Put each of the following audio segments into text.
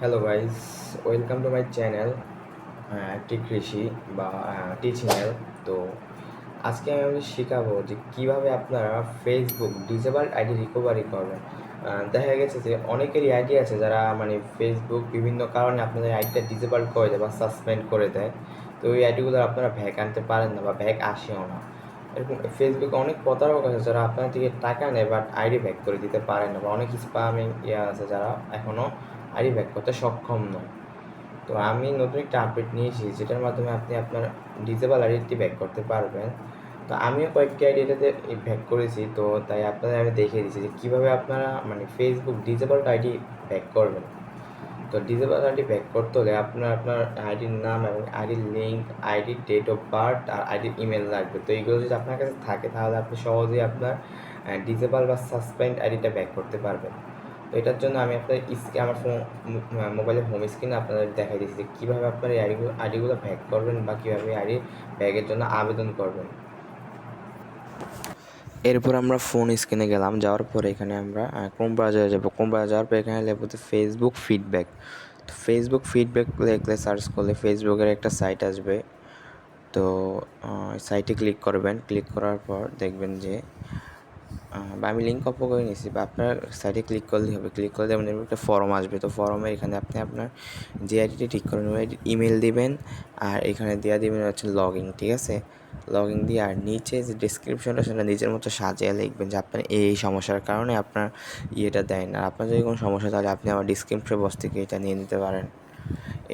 Hello guys welcome to my channel টি কৃষি বা টিচিংয়ের তো আজকে আমি শেখাবো যে কীভাবে আপনারা ফেসবুক ডিজেবল আইডি রিকভারি করবেন। দেখা গেছে যে অনেকেরই আইডি আছে যারা মানে ফেসবুক বিভিন্ন কারণে আপনাদের আইডিটা ডিজেবল করে দেয় বা সাসপেন্ড করে দেয়। তো ওই আইডিগুলো আপনারা ভ্যাক আনতে পারেন না বা ভ্যাক আসেও না। এরকম ফেসবুকে অনেক প্রতারক আছে যারা আপনার থেকে টাকা নেয় বাট আইডি ব্যাক করে দিতে পারে না বা অনেক স্পামিং ইয়ে আছে যারা এখনও আইডি ব্যাক করতে সক্ষম নয়। তো আমি নতুন একটা আপডেট নিয়েছি, যেটার মাধ্যমে আপনি আপনার ডিজেবল আইডিটি ব্যাক করতে পারবেন। তো আমিও কয়েকটি আইডি এটাতে ব্যাক করেছি, তো তাই আপনাদের আমি দেখিয়ে দিচ্ছি যে কীভাবে আপনারা মানে ফেসবুক ডিজেবল আইডি ব্যাক করবেন। তো ডিজেবল আইডি ব্যাক করতে হলে আপনার আপনার আইডির নাম এবং আইডির লিঙ্ক আইডির ডেট অফ বার্থ আর আইডির ইমেল লাগবে। তো এইগুলো যদি আপনার কাছে থাকে, তাহলে আপনি সহজেই আপনার ডিজেবল বা সাসপেন্ড আইডিটা ব্যাক করতে পারবেন। তো এটার জন্য আমি আপনার স্ক্রিন আমার ফোন মোবাইলের হোম স্ক্রিনে আপনাদের দেখাই দিচ্ছি যে কীভাবে আপনার এই আইডিগুলো আইডিগুলো ব্যাক করবেন বা কীভাবে আইডি ব্যাগের জন্য আবেদন করবেন। এরপর আমরা ফোন স্ক্রিনে গেলাম, যাওয়ার পরে এখানে আমরা ক্রোম ব্রাউজারে যাব। ক্রোম ব্রাউজার যাওয়ার পর এখানে লিখব তো ফেসবুক ফিডব্যাক তো ফেসবুক ফিডব্যাক লিখলে সার্চ করলে ফেসবুকের একটা সাইট আসবে। তো সাইটে ক্লিক করবেন। ক্লিক করার পর দেখবেন যে বা আমি লিঙ্ক কপি করে নিয়েছি, বা আপনার সাইটে ক্লিক করলেই হবে। ক্লিক করলে যেমন একটা ফর্ম আসবে। তো ফর্মে এখানে আপনি আপনার যে আইডিটি ঠিক করে নেবেন ইমেল দিবেন আর এখানে দেওয়া দিবেন হচ্ছে লগ ইন ঠিক আছে? লগ ইন দিয়ে আর নিচে যে ডিসক্রিপশনটা সেটা নিজের মতো সাজিয়ে লিখবেন যে আপনার এই সমস্যার কারণে আপনার ইয়েটা দেয় না। আপনার যদি কোনো সমস্যা তাহলে আপনি আমার ডিসক্রিপশন বক্স থেকে এটা নিয়ে নিতে পারেন।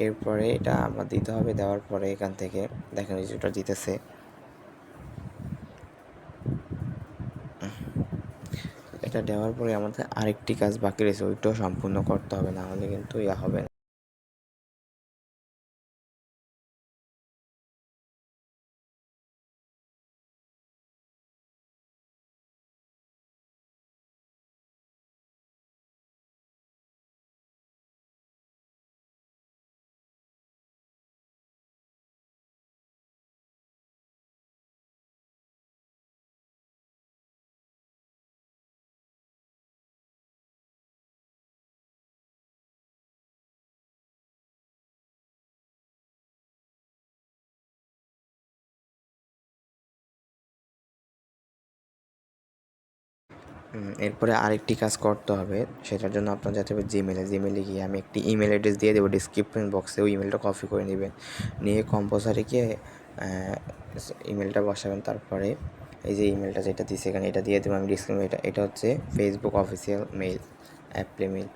এরপরে এটা আমার দিতে হবে, দেওয়ার পরে এখান থেকে, দেখেন যেটা দিতেছে। এটা দেওয়ার পরে আমাদের আরেকটি কাজ বাকি রয়েছে, ওইটাও সম্পূর্ণ করতে হবে, না হলে কিন্তু ইয়া হবে না। এরপরে আরেকটি কাজ করতে হবে, সেটার জন্য আপনার যেতে হবে জিমেলে জিমেলে গিয়ে আমি একটি ইমেল অ্যাড্রেস দিয়ে দেবো ডিসক্রিপশন বক্সে ওই ইমেলটা কপি করে নেবেন। নিয়ে কম্পোসারে গিয়ে ইমেলটা বসাবেন, তারপরে এই যে ইমেলটা যেটা দিয়েছে এখানে, এটা দিয়ে দেবো আমি ডিসক্রিপশন এটা এটা হচ্ছে Facebook official mail apply mail